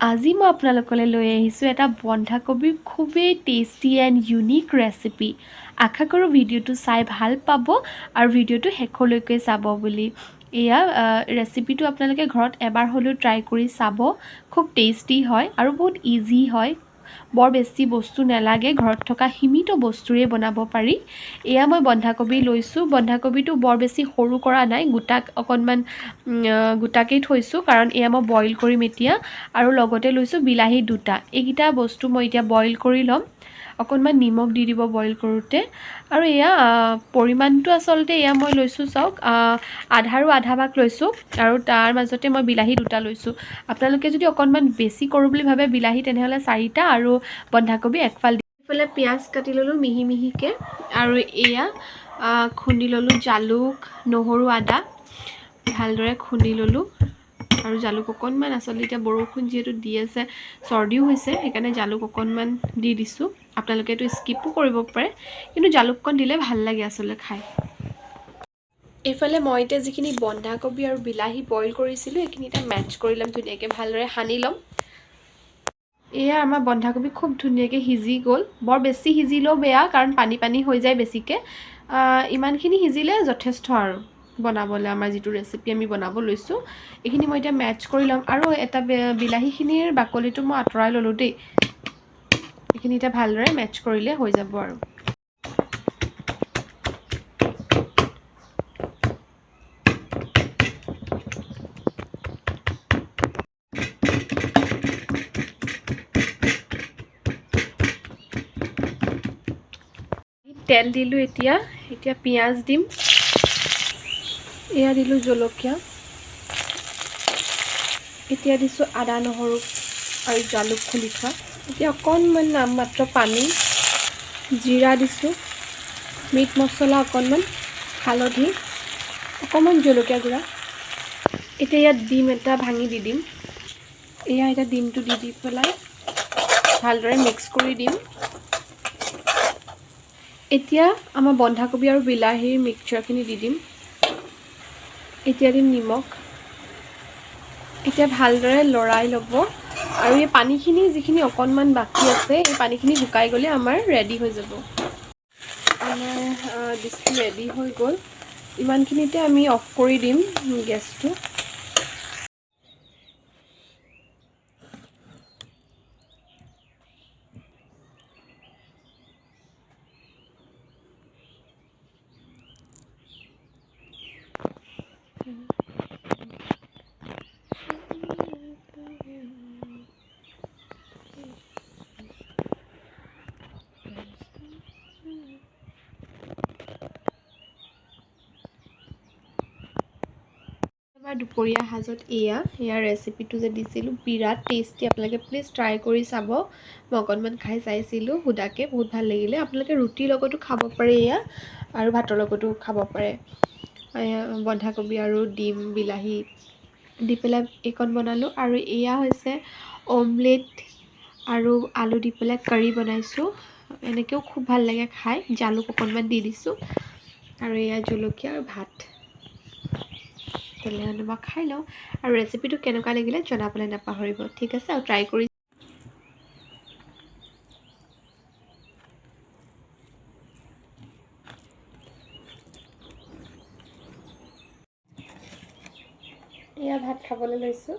আজি মই আপোনালোকলৈ লৈ আহিছোঁ এটা বন্ধাকবিৰ খুবেই টেষ্টি এণ্ড ইউনিক ৰেচিপি আশা কৰোঁ ভিডিঅ'টো চাই ভাল পাব আৰু ভিডিঅ'টো শেষলৈকে চাব বুলি। এয়া ৰেচিপিটো আপোনালোকে ঘৰত এবাৰ হ'লেও ট্ৰাই কৰি চাব। খুব টেষ্টি হয় আৰু বহুত ইজি হয়। বৰ বেছি বস্তু নালাগে ঘৰত থকা সীমিত বস্তুৰে বনাব পাৰি। এয়া মই বন্ধাকবি লৈছোঁ। বন্ধাকবিটো বৰ বেছি সৰু কৰা নাই গোটাক অকণমান গোটাকেই থৈছোঁ কাৰণ এয়া মই বইল কৰিম এতিয়া। আৰু লগতে লৈছোঁ বিলাহী দুটা। এইকেইটা বস্তু মই এতিয়া বইল কৰি ল'ম। অকণমান নিমখ দি দিব বইল কৰোঁতে। আৰু এয়া পৰিমাণটো আচলতে এয়া মই লৈছোঁ চাওক আধাৰো আধা ভাগ লৈছোঁ আৰু তাৰ মাজতে মই বিলাহী দুটা লৈছোঁ। আপোনালোকে যদি অকণমান বেছি কৰোঁ বুলি ভাবে বিলাহী তেনেহ'লে চাৰিটা আৰু বন্ধাকবি একফাল দি এইফালে পিঁয়াজ কাটি ল'লোঁ মিহি মিহিকৈ আৰু এয়া খুন্দি ল'লোঁ জালুক নহৰু আদা ভালদৰে খুন্দি ল'লোঁ। আৰু জালুক অকণমান আচলতে এতিয়া বৰষুণ যিহেতু দি আছে চৰ্দিও হৈছে সেইকাৰণে জালুক অকণমান দি দিছোঁ। আপোনালোকে এইটো স্কিপো কৰিব পাৰে কিন্তু জালুককণ দিলে ভাল লাগে আচলতে খাই। এইফালে মই এতিয়া যিখিনি বন্ধাকবি আৰু বিলাহী বইল কৰিছিলোঁ সেইখিনি এতিয়া মেটচ কৰি ল'ম ধুনীয়াকৈ ভালদৰে সানি ল'ম। এয়া আমাৰ বন্ধাকবি খুব ধুনীয়াকৈ সিজি গ'ল। বৰ বেছি সিজিলেও বেয়া কাৰণ পানী পানী হৈ যায় বেছিকৈ। ইমানখিনি সিজিলে যথেষ্ট আৰু বনাবলৈ আমাৰ যিটো ৰেচিপি আমি বনাব লৈছোঁ। এইখিনি মই এতিয়া মেটচ কৰি ল'ম। আৰু এটা বিলাহীখিনিৰ বাকলিটো মই আঁতৰাই ল'লোঁ দেই। এইখিনি এতিয়া ভালদৰে মেটচ কৰিলে হৈ যাব আৰু। তেল দিলোঁ এতিয়া এতিয়া পিঁয়াজ দিম। এয়া দিলোঁ জলকীয়া। এতিয়া দিছোঁ আদা নহৰু আৰু জালুক খুন্দি থোৱা। এতিয়া অকণমান নামমাত্ৰ পানী, জিৰা দিছোঁ, মিট মছলা অকণমান, হালধি, অকণমান জলকীয়া গুড়া। এতিয়া ইয়াত ডিম এটা ভাঙি দি দিম। এয়া এতিয়া ডিমটো দি দি পেলাই ভালদৰে মিক্স কৰি দিম। এতিয়া আমাৰ বন্ধাকবি আৰু বিলাহীৰ মিক্সচাৰখিনি দি দিম। এতিয়া দিম নিমখ। এতিয়া ভালদৰে লৰাই ল'ব। আৰু এই পানীখিনি যিখিনি অকণমান বাকী আছে এই পানীখিনি শুকাই গ'লে আমাৰ ৰেডি হৈ যাব। আমাৰ ডিছটো ৰেডি হৈ গ'ল। ইমানখিনিতে আমি অফ কৰি দিম গেছটো এবাৰ দুপৰীয়া সাজত এয়া। এয়া ৰেচিপিটো যে দিছিলোঁ বিৰাট টেষ্টি আপোনালোকে প্লিজ ট্ৰাই কৰি চাব। মই অকণমান খাই চাইছিলোঁ সুদাকৈ বহুত ভাল লাগিলে। আপোনালোকে ৰুটিৰ লগতো খাব পাৰে এয়া আৰু ভাতৰ লগতো খাব পাৰে। বন্ধাকবি আৰু ডিম বিলাহী দি পেলাই এইকণ বনালোঁ। আৰু এয়া হৈছে অমলেট আৰু আলু দি পেলাই কাৰী বনাইছোঁ। এনেকৈও খুব ভাল লাগে খাই। জালুক অকণমান দি দিছোঁ। আৰু এয়া জলকীয়া আৰু ভাত। তেনেহ'লে মই খাই লওঁ। আৰু ৰেচিপিটো কেনেকুৱা লাগিলে জনাবলৈ নাপাহৰিব। ঠিক আছে? আৰু ট্ৰাই কৰি এয়া ভাত খাবলৈ লৈছোঁ।